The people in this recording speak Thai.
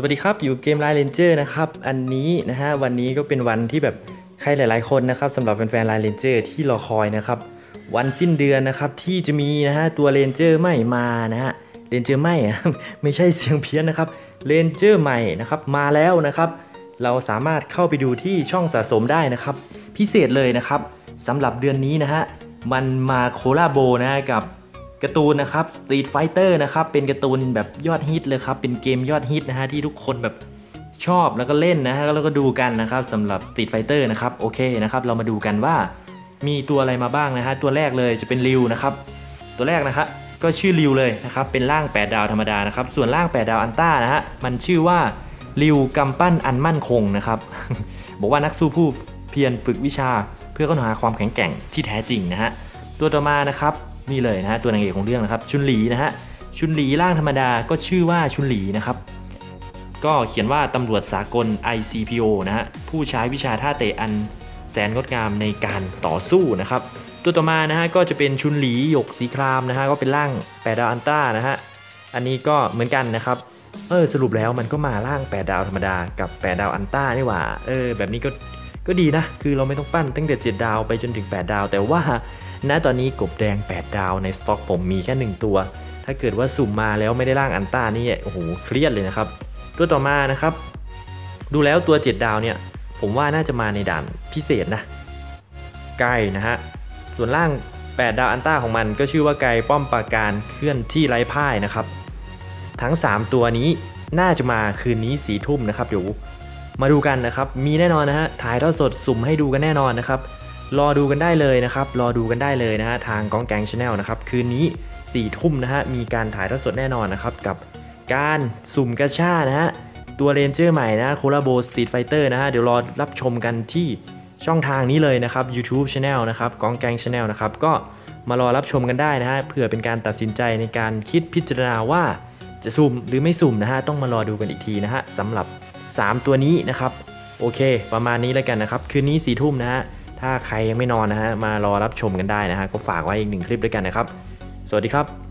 สวัสดีครับ อยู่เกมไลน์เลนเจอร์นะครับ อันนี้นะฮะวันนี้ก็เป็นวันที่แบบใครหลาย ๆ คนนะครับสำหรับแฟนๆไลน์เลนเจอร์ที่รอคอยนะครับ วันสิ้นเดือนนะครับที่จะมีนะฮะตัวเลนเจอร์ใหม่มานะฮะเลนเจอร์ใหม่ไม่ใช่เสียงเพี้ยนนะครับเลนเจอร์ใหม่นะครับมาแล้วนะครับ เราสามารถเข้าไปดูที่ช่องสะสมได้นะครับ พิเศษเลยนะครับสำหรับเดือนนี้นะฮะมันมาโคลาโบนะกับ การ์ตูนนะครับ Street Fighter นะครับ เป็นการ์ตูนแบบยอดฮิตเลยครับ เป็นเกมยอดฮิตนะฮะที่ทุกคนแบบชอบแล้วก็เล่นนะฮะแล้วก็ดูกันนะครับสำหรับ Street Fighter นะครับโอเคนะครับ เรามาดูกันว่ามีตัวอะไรมาบ้างนะฮะตัวแรกเลยจะเป็นริวนะครับ ตัวแรกนะฮะก็ชื่อริวเลยนะครับเป็นร่าง 8 ดาวธรรมดานะครับ ส่วนร่าง 8 ดาวอันต้านะฮะมันชื่อว่าริวกำปั้นอันมั่นคงนะครับบอกว่านักสู้ผู้เพียรฝึกวิชา เพื่อค้นหาความแข็งแกร่งที่แท้จริงนะฮะตัวต่อมานะครับ นี่เลยนะฮะตัวนางเอกของเรื่องนะครับชุนหลีนะฮะชุนหลีร่างธรรมดาก็ชื่อว่าชุนหลีนะครับก็เขียนว่าตำรวจสากล ICPO นะฮะผู้ใช้วิชาท่าเตะอันแสนงดงามในการต่อสู้นะครับตัวต่อมานะฮะก็จะเป็นชุนหลีหยกสีครามนะฮะก็เป็นร่างแปดดาวอันต้านะฮะอันนี้ก็เหมือนกันนะครับเออสรุปแล้วมันก็มาร่าง8ดาวธรรมดากับ8ดาวอันต้านี่หว่าเออแบบนี้ก็ ก็ดีนะ คือเราไม่ต้องปั้นตั้งแต่ 7 ดาวไปจนถึง 8 ดาว แต่ว่าณตอนนี้กบแดง 8 ดาวในสต็อกผมมีแค่ 1 ตัว ถ้าเกิดว่าสุ่มมาแล้วไม่ได้ร่างอันต้านี่โอ้โหเครียดเลยนะครับ ตัวต่อมานะครับ ดูแล้วตัว 7 ดาวเนี่ย ผมว่าน่าจะมาในด่านพิเศษนะไกลนะฮะส่วนล่าง 8 ดาวอันต้าของมันก็ชื่อว่าไกลป้อมปราการเคลื่อนที่ไร้พ่ายนะครับ ทั้ง 3 ตัวนี้น่าจะมาคืนนี้สีทุ่มนะครับเดี๋ยว มาดูกันนะครับ มีแน่นอนนะฮะถ่ายทอดสดสุ่มให้ดูกันแน่นอนนะครับรอดูกันได้เลยนะครับ รอดูกันได้เลยนะฮะทางกองแกงชาแนลนะครับ คืนนี้4ี่ทุ่มนะฮะ มีการถ่ายทอดสดแน่นอนนะครับ กับการสุ่มกระชานะฮะ ตัวเรนเจอร์ใหม่นะโคลาโบสตรีทไฟเตอร์นะฮะ เดี๋ยวรอรับชมกันที่ช่องทางนี้เลยนะครับ YouTube Channel นะครับกองแกงชาแนลนะครับ ก็มารอรับชมกันได้นะฮะ เพื่อเป็นการตัดสินใจในการคิดพิจารณาว่าจะสุ่มหรือไม่สุ่มนะฮะ ต้องมารอดูกันอีกทีนะฮะสำหรับ 3 ตัวนี้นะครับ โอเค ประมาณนี้แล้วกันนะครับ คืนนี้สี่ทุ่มนะฮะ ถ้าใครยังไม่นอนนะฮะ มารอรับชมกันได้นะฮะ ก็ฝากไว้อีกหนึ่งคลิปด้วยกันนะครับ สวัสดีครับ